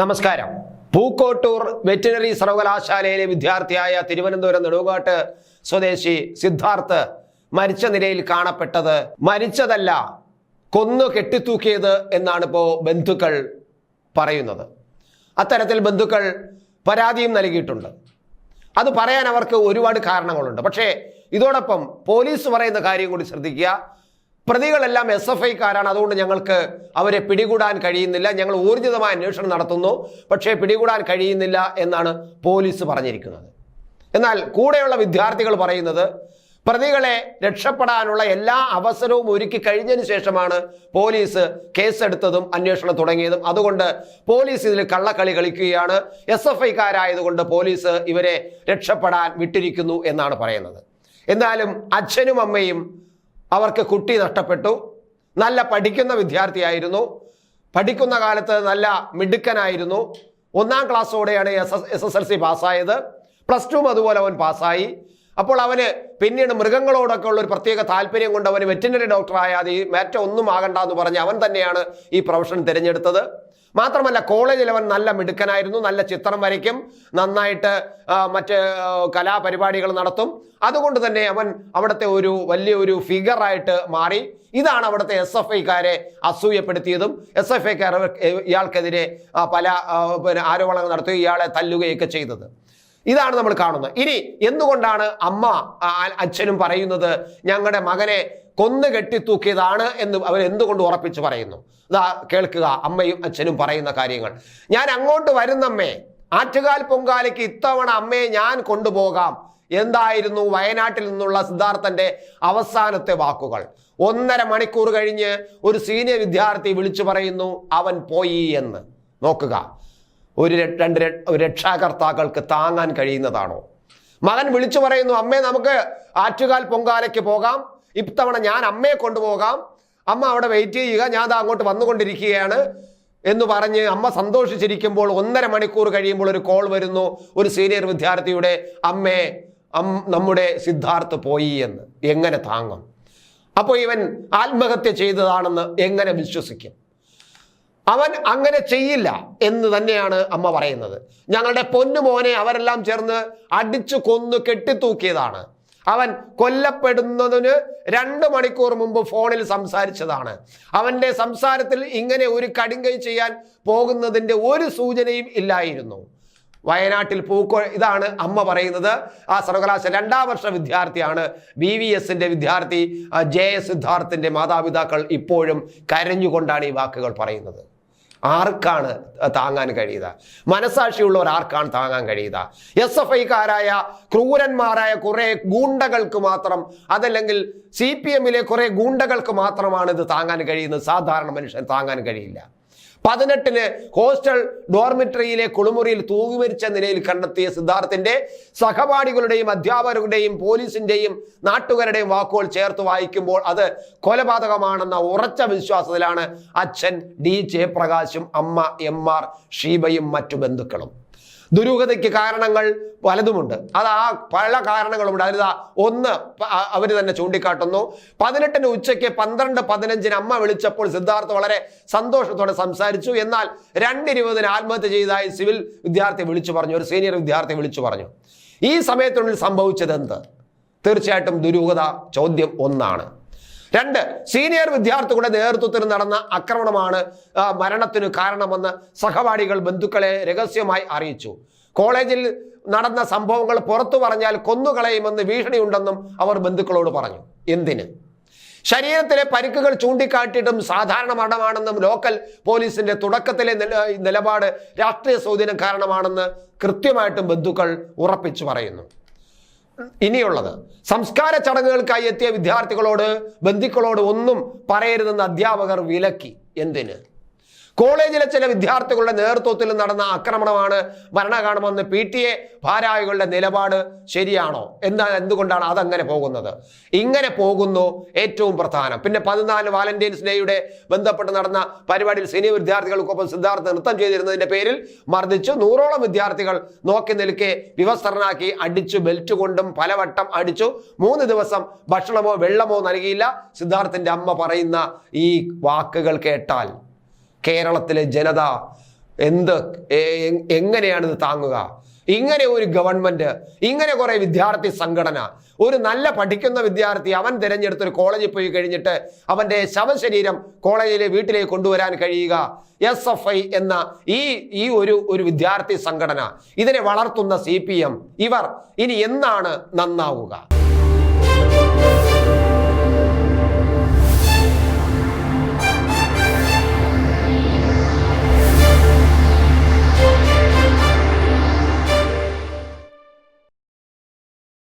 നമസ്കാരം. പൂക്കോട്ടൂർ വെറ്റിനറി സർവകലാശാലയിലെ വിദ്യാർത്ഥിയായ തിരുവനന്തപുരം നെടുകാട്ട് സ്വദേശി സിദ്ധാർത്ഥ് മരിച്ച നിലയിൽ കാണപ്പെട്ടത്. മരിച്ചതല്ല കൊന്നു കെട്ടിത്തൂക്കിയത് എന്നാണ് ഇപ്പോൾ ബന്ധുക്കൾ പറയുന്നത്. അത്തരത്തിൽ ബന്ധുക്കൾ പരാതിയും നൽകിയിട്ടുണ്ട്. അത് പറയാൻ അവർക്ക് ഒരുപാട് കാരണങ്ങളുണ്ട്. പക്ഷേ ഇതോടൊപ്പം പോലീസ് പറയുന്ന കാര്യം കൂടി ശ്രദ്ധിക്കുക. പ്രതികളെല്ലാം എസ് എഫ് ഐക്കാരാണ്. അതുകൊണ്ട് ഞങ്ങൾക്ക് അവരെ പിടികൂടാൻ കഴിയുന്നില്ല. ഞങ്ങൾ ഊർജിതമായ അന്വേഷണം നടത്തുന്നു. പക്ഷേ പിടികൂടാൻ കഴിയുന്നില്ല എന്നാണ് പോലീസ് പറഞ്ഞിരിക്കുന്നത്. എന്നാൽ കൂടെയുള്ള വിദ്യാർത്ഥികൾ പറയുന്നത് പ്രതികളെ രക്ഷപ്പെടാനുള്ള എല്ലാ അവസരവും ഒരുക്കി കഴിഞ്ഞതിന് ശേഷമാണ് പോലീസ് കേസെടുത്തതും അന്വേഷണം തുടങ്ങിയതും. അതുകൊണ്ട് പോലീസ് ഇതിൽ കള്ളക്കളി കളിക്കുകയാണ്. എസ് എഫ് ഐക്കാരായതുകൊണ്ട് പോലീസ് ഇവരെ രക്ഷപ്പെടാൻ വിട്ടിരിക്കുന്നു എന്നാണ് പറയുന്നത്. എന്നാലും അച്ഛനും അമ്മയും അവർക്ക് കുട്ടി നഷ്ടപ്പെട്ടു നല്ല പഠിക്കുന്ന വിദ്യാർത്ഥിയായിരുന്നു പഠിക്കുന്ന കാലത്ത് നല്ല മിടുക്കനായിരുന്നു ഒന്നാം ക്ലാസ്സോടെയാണ് S S S L C പാസ്സായത് plus ടുവും അതുപോലെ അവൻ പാസ്സായി അപ്പോൾ അവന് പിന്നീട് മൃഗങ്ങളോടൊക്കെ ഉള്ള ഒരു പ്രത്യേക താല്പര്യം കൊണ്ട് അവന് വെറ്റിനറി ഡോക്ടറായാൽ ഈ മാറ്റ ഒന്നും ആകണ്ട എന്ന് പറഞ്ഞ് അവൻ തന്നെയാണ് ഈ പ്രൊഫഷൻ തിരഞ്ഞെടുത്തത്. മാത്രമല്ല കോളേജിൽ അവൻ നല്ല മിടുക്കനായിരുന്നു നല്ല ചിത്രം വരയ്ക്കും നന്നായിട്ട് മറ്റ് കലാപരിപാടികൾ നടത്തും. അതുകൊണ്ട് തന്നെ അവൻ അവിടുത്തെ ഒരു വലിയ ഒരു ഫിഗറായിട്ട് മാറി. ഇതാണ് അവിടുത്തെ എസ് എഫ് ഐക്കാരെ അസൂയപ്പെടുത്തിയതും. എസ് എഫ് ഐക്കാർ ഇയാൾക്കെതിരെ പല ആരോപണങ്ങൾ നടത്തുകയും ഇയാളെ തല്ലുകയൊക്കെ ചെയ്തത്. ഇതാണ് നമ്മൾ കാണുന്നത്. ഇനി എന്തുകൊണ്ടാണ് അമ്മ അച്ഛനും പറയുന്നത് ഞങ്ങളുടെ മകനെ കൊന്നു കെട്ടിത്തൂക്കിയതാണ് എന്ന് അവർ എന്തുകൊണ്ട് ഉറപ്പിച്ച് പറയുന്നു? ഇതാ കേൾക്കുക അമ്മയും അച്ഛനും പറയുന്ന കാര്യങ്ങൾ. ഞാൻ അങ്ങോട്ട് വരുന്നമ്മേ ആറ്റുകാൽ പൊങ്കാലയ്ക്ക് ഇത്തവണ അമ്മയെ ഞാൻ കൊണ്ടുപോകാം. എന്തായിരുന്നു വയനാട്ടിൽ നിന്നുള്ള സിദ്ധാർത്ഥന്റെ അവസാനത്തെ വാക്കുകൾ? ഒന്നര മണിക്കൂർ കഴിഞ്ഞ് ഒരു സീനിയർ വിദ്യാർത്ഥി വിളിച്ചു പറയുന്നു അവൻ പോയി എന്ന്. നോക്കുക. ഒരു രണ്ട് രക്ഷാകർത്താക്കൾക്ക് താങ്ങാൻ കഴിയുന്നതാണോ? മകൻ വിളിച്ചു പറയുന്നു അമ്മേ നമുക്ക് ആറ്റുകാൽ പൊങ്കാലയ്ക്ക് പോകാം. ഇത്തവണ ഞാൻ അമ്മയെ കൊണ്ടുപോകാം. അമ്മ അവിടെ വെയിറ്റ് ചെയ്യുക. ഞാൻ അത് അങ്ങോട്ട് വന്നുകൊണ്ടിരിക്കുകയാണ്. എന്ന് പറഞ്ഞ് അമ്മ സന്തോഷിച്ചിരിക്കുമ്പോൾ ഒന്നര മണിക്കൂർ കഴിയുമ്പോൾ ഒരു കോൾ വരുന്നു. ഒരു സീനിയർ വിദ്യാർത്ഥിയുടെ അമ്മേ നമ്മുടെ സിദ്ധാർത്ഥ് പോയി എന്ന്. എങ്ങനെ താങ്ങും? അപ്പോൾ ഇവൻ ആത്മഹത്യ ചെയ്തതാണെന്ന് എങ്ങനെ വിശ്വസിക്കും? അവൻ അങ്ങനെ ചെയ്യില്ല എന്ന് തന്നെയാണ് അമ്മ പറയുന്നത്. ഞങ്ങളുടെ പൊന്നുമോനെ അവരെല്ലാം ചേർന്ന് അടിച്ചു കൊന്നു കെട്ടിത്തൂക്കിയതാണ്. അവൻ കൊല്ലപ്പെടുന്നതിന് രണ്ട് മണിക്കൂർ മുമ്പ് ഫോണിൽ സംസാരിച്ചതാണ്. അവന്റെ സംസാരത്തിൽ ഇങ്ങനെ ഒരു കടുങ്കൈ ചെയ്യാൻ പോകുന്നതിന്റെ ഒരു സൂചനയും ഇല്ലായിരുന്നു. വയനാട്ടിൽ പൂക്കോ ഇതാണ് അമ്മ പറയുന്നത്. ആ സർവകലാശാല രണ്ടാം വർഷ വിദ്യാർത്ഥിയാണ് ബി വി എസിന്റെ വിദ്യാർത്ഥി ആ, ജെ എസ് സിദ്ധാർത്ഥിന്റെ മാതാപിതാക്കൾ ഇപ്പോഴും കരഞ്ഞുകൊണ്ടാണ് ഈ വാക്കുകൾ പറയുന്നത്. ആർക്കാണ് താങ്ങാൻ കഴിയുക? മനസാക്ഷിയുള്ളവർ ആർക്കാണ് താങ്ങാൻ കഴിയുക? എസ് എഫ് ഐക്കാരായ ക്രൂരന്മാരായ കുറെ ഗൂണ്ടകൾക്ക് മാത്രം അതല്ലെങ്കിൽ സി പി എമ്മിലെ കുറെ ഗൂണ്ടകൾക്ക് മാത്രമാണ് ഇത് താങ്ങാൻ കഴിയുന്നത്. സാധാരണ മനുഷ്യൻ താങ്ങാൻ കഴിയില്ല. പതിനെട്ടിന് ഹോസ്റ്റൽ ഡോർമിറ്ററിയിലെ കുളിമുറിയിൽ തൂങ്ങിമരിച്ച നിലയിൽ കണ്ടെത്തിയ സിദ്ധാർത്ഥിന്റെ സഹപാഠികളുടെയും അധ്യാപകരുടെയും പോലീസിന്റെയും നാട്ടുകാരുടെയും വാക്കുകൾ ചേർത്ത് വായിക്കുമ്പോൾ അത് കൊലപാതകമാണെന്ന ഉറച്ച വിശ്വാസത്തിലാണ് അച്ഛൻ ഡി ജയപ്രകാശും അമ്മ എം ആർ ഷീബയും മറ്റു ബന്ധുക്കളും. ദുരൂഹതയ്ക്ക് കാരണങ്ങൾ പലതുമുണ്ട്. അത് ആ പല കാരണങ്ങളുമുണ്ട്. അതിൽ ഒന്ന് അവർ തന്നെ ചൂണ്ടിക്കാട്ടുന്നു. പതിനെട്ടിന് ഉച്ചയ്ക്ക് പന്ത്രണ്ട് പതിനഞ്ചിന് അമ്മ വിളിച്ചപ്പോൾ സിദ്ധാർത്ഥ് വളരെ സന്തോഷത്തോടെ സംസാരിച്ചു. എന്നാൽ രണ്ടിരുപതിന് ആത്മഹത്യ ചെയ്തായി സിവിൽ വിദ്യാർത്ഥി വിളിച്ചു പറഞ്ഞു. ഒരു സീനിയർ വിദ്യാർത്ഥി വിളിച്ചു പറഞ്ഞു. ഈ സമയത്തിനുള്ളിൽ സംഭവിച്ചത് എന്ത് തീർച്ചയായിട്ടും ദുരൂഹത ചോദ്യം ഒന്നാണ്. രണ്ട് സീനിയർ വിദ്യാർത്ഥികളുടെ നേതൃത്വത്തിൽ നടന്ന ആക്രമണമാണ് മരണത്തിന് കാരണമെന്ന് സഹപാഠികൾ ബന്ധുക്കളെ രഹസ്യമായി അറിയിച്ചു. കോളേജിൽ നടന്ന സംഭവങ്ങൾ പുറത്തു പറഞ്ഞാൽ കൊന്നുകളയുമെന്ന് ഭീഷണിയുണ്ടെന്നും അവർ ബന്ധുക്കളോട് പറഞ്ഞു. എന്തിന്? ശരീരത്തിലെ പരിക്കുകൾ ചൂണ്ടിക്കാട്ടിയിട്ടും സാധാരണ മരണമാണെന്നും ലോക്കൽ പോലീസിന്റെ തുടക്കത്തിലെ നിലപാട് രാഷ്ട്രീയ സ്വാധീനം കാരണമാണെന്ന് കൃത്യമായിട്ടും ബന്ധുക്കൾ ഉറപ്പിച്ചു പറയുന്നു. ഇനിയുള്ളത്. സംസ്കാര ചടങ്ങുകൾക്കായി എത്തിയ വിദ്യാർത്ഥികളോട് ബന്ധുക്കളോട് ഒന്നും പറയരുതെന്ന് അധ്യാപകർ വിലക്കി. എന്തിന്? കോളേജിലെ ചില വിദ്യാർത്ഥികളുടെ നേതൃത്വത്തിൽ നടന്ന ആക്രമണമാണ് ഭരണകാണമെന്ന് പി ടി എ ഭാരായികളുടെ നിലപാട് ശരിയാണോ? എന്താ എന്തുകൊണ്ടാണ് അതങ്ങനെ പോകുന്നത്? ഇങ്ങനെ പോകുന്നു ഏറ്റവും പ്രധാനം. പിന്നെ പതിനാല് വാലന്റൈൻസ് ഡേയുടെ ബന്ധപ്പെട്ട് നടന്ന പരിപാടിയിൽ സീനിയർ വിദ്യാർത്ഥികൾക്കൊപ്പം സിദ്ധാർത്ഥ നൃത്തം ചെയ്തിരുന്നതിന്റെ പേരിൽ മർദ്ദിച്ച്. നൂറോളം വിദ്യാർത്ഥികൾ നോക്കി നിൽക്കെ വിവസ്ത്രനാക്കി അടിച്ചു ബെൽറ്റ് കൊണ്ടും പലവട്ടം അടിച്ചു. മൂന്ന് ദിവസം ഭക്ഷണമോ വെള്ളമോ നൽകിയില്ല. സിദ്ധാർത്ഥിന്റെ അമ്മ പറയുന്ന ഈ വാക്കുകൾ കേട്ടാൽ കേരളത്തിലെ ജനത എന്ത് എങ്ങനെയാണ് ഇത് താങ്ങുക? ഇങ്ങനെ ഒരു ഗവൺമെന്റ് ഇങ്ങനെ കുറെ വിദ്യാർത്ഥി സംഘടന ഒരു നല്ല പഠിക്കുന്ന വിദ്യാർത്ഥി അവൻ തിരഞ്ഞെടുത്ത ഒരു കോളേജിൽ പോയി കഴിഞ്ഞിട്ട് അവന്റെ ശവശരീരം കോളേജിലെ വീട്ടിലേക്ക് കൊണ്ടുവരാൻ കഴിയുക. എസ് എഫ് ഐ എന്ന ഈ ഈ ഒരു ഒരു വിദ്യാർത്ഥി സംഘടന ഇതിനെ വളർത്തുന്ന സി ഇവർ ഇനി എന്നാണ് നന്നാവുക?